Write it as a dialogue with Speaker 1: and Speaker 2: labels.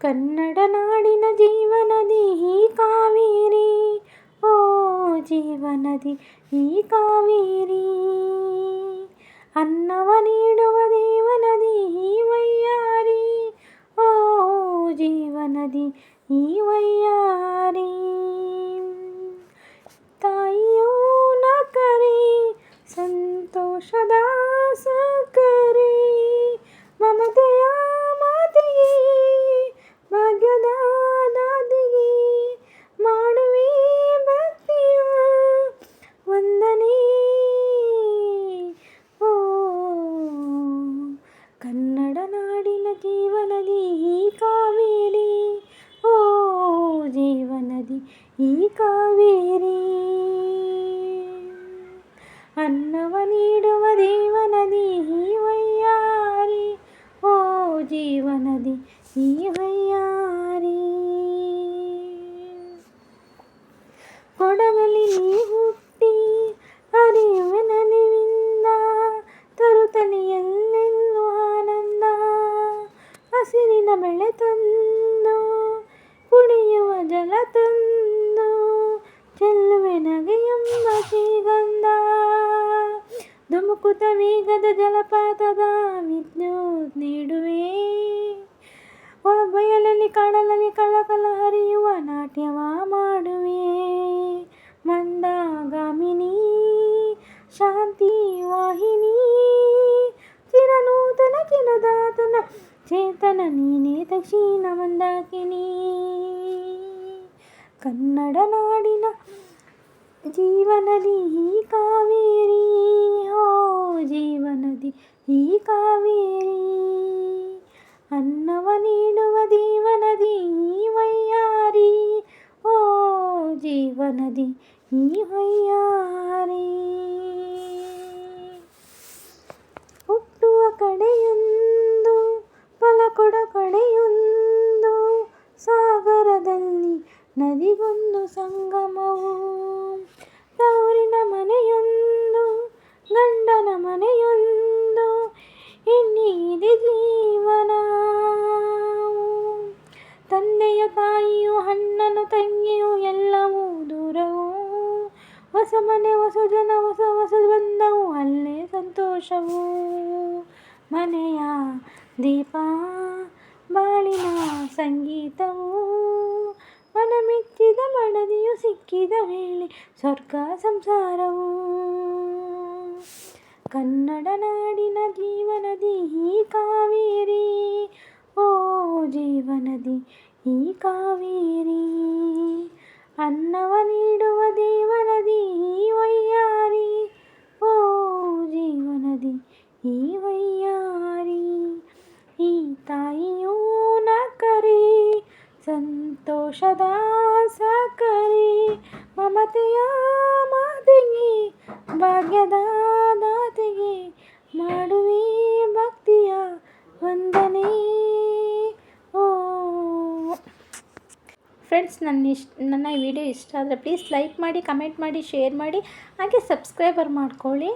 Speaker 1: ಕನ್ನಡ ನಾಡಿನ ಜೀವನದಿ ಈ ಕಾವೇರಿ ಓ ಜೀವನದಿ ಈ ಕಾವೇರಿ ಅನ್ನವ ನೀಡುವ ದೇವನದಿ ಈ ವಯ್ಯಾರಿ ಓ ಜೀವನದಿ ಈ ವಯ್ಯಾರಿ ಕಾವೇರಿ ಅನ್ನವ ನೀಡುವ ದೇವನದಿ ಈ ವಯ್ಯಾರಿ ಓ ಜೀವನದಿ ಈ ವಯ್ಯಾರಿ ಕೊಡಗಲಿ ನೀ ಹುಟ್ಟಿ ಹರಿಯುವ ನಲಿವಿಂದ ತರುತ್ತಲಿ ಎಲ್ಲೆಲ್ಲೂ ಆನಂದ, ಹಸಿರಿನ ಬೆಳೆ ತಂದು, ಕುಡಿಯುವ ಜಲ ತಂದು ಧುಮುಕುತ ವೇಗದ ಜಲಪಾತದ ವಿದ್ಯುತ್ ನೀಡುವೆ. ಬಯಲಲ್ಲಿ ಕಡಲಲ್ಲಿ ಕಳಕಲ ಹರಿಯುವ ನಾಟ್ಯವ ಮಾಡುವೆ. ಮಂದಗಾಮಿನಿ ಶಾಂತಿ ವಾಹಿನಿ ಚಿರನೂತನ ಚಿರದಾತನ ಚೇತನ ನೀನೇ ದಕ್ಷಿಣ ಮಂದಾಕಿನಿ. ಕನ್ನಡ ನಾಡಿನ ಜೀವನದಿ ಜೀವನದಿ ಈ ಕಾವೇರಿ ಅನ್ನವ ನೀಡುವ ದೇವನದಿ ಈ ವಯ್ಯಾರಿ ಓ ಜೀವನದಿ ಇನ್ನಿದೆ ಜೀವನ. ತಂದೆಯ ತಾಯಿಯು ಹಣ್ಣನು ತಂಗಿಯು ಎಲ್ಲವೂ ದೂರವು. ಹೊಸ ಮನೆ ಹೊಸ ಜನ ಹೊಸ ಹೊಸ ಬಂದವು ಅಲ್ಲೇ ಸಂತೋಷವು. ಮನೆಯ ದೀಪ, ಬಾಳಿನ ಸಂಗೀತವು. ಮನ ಮೆಚ್ಚಿದ ಮಡದಿಯು ಸಿಕ್ಕಿದ ವೇಳೆ ಸ್ವರ್ಗ ಸಂಸಾರವು. ಕನ್ನಡ ನಾಡಿನ ಜೀವನದಿ ಈ ಕಾವೇರಿ. ಓ ಜೀವನದಿ ಈ ಕಾವೇರಿ. ಅನ್ನವ ನೀಡುವ ದೇವನದಿ ಈ ವಯ್ಯಾರಿ ಓ ಜೀವನದಿ ಈ ವಯ್ಯಾರಿ ಈ ತಾಯಿಯೂ ನಕರಿ, ಸಂತೋಷದ ಸಕರಿ. ಮಮತೆಯ ಮಾತಿಗೆ ಭಾಗ್ಯದ ದಾತಿಗೆ ಮಾಡುವೆ ಭಕ್ತಿಯ ವಂದನೆ ಓ ಫ್ರೆಂಡ್ಸ್, ನನ್ನ ಇಷ್ಟ, ನನ್ನ ಈ ವಿಡಿಯೋ ಇಷ್ಟ ಆದರೆ ಪ್ಲೀಸ್ ಲೈಕ್ ಮಾಡಿ ಕಮೆಂಟ್ ಮಾಡಿ ಶೇರ್ ಮಾಡಿ, ಹಾಗೆ ಸಬ್ಸ್ಕ್ರೈಬರ್ ಮಾಡ್ಕೊಳ್ಳಿ.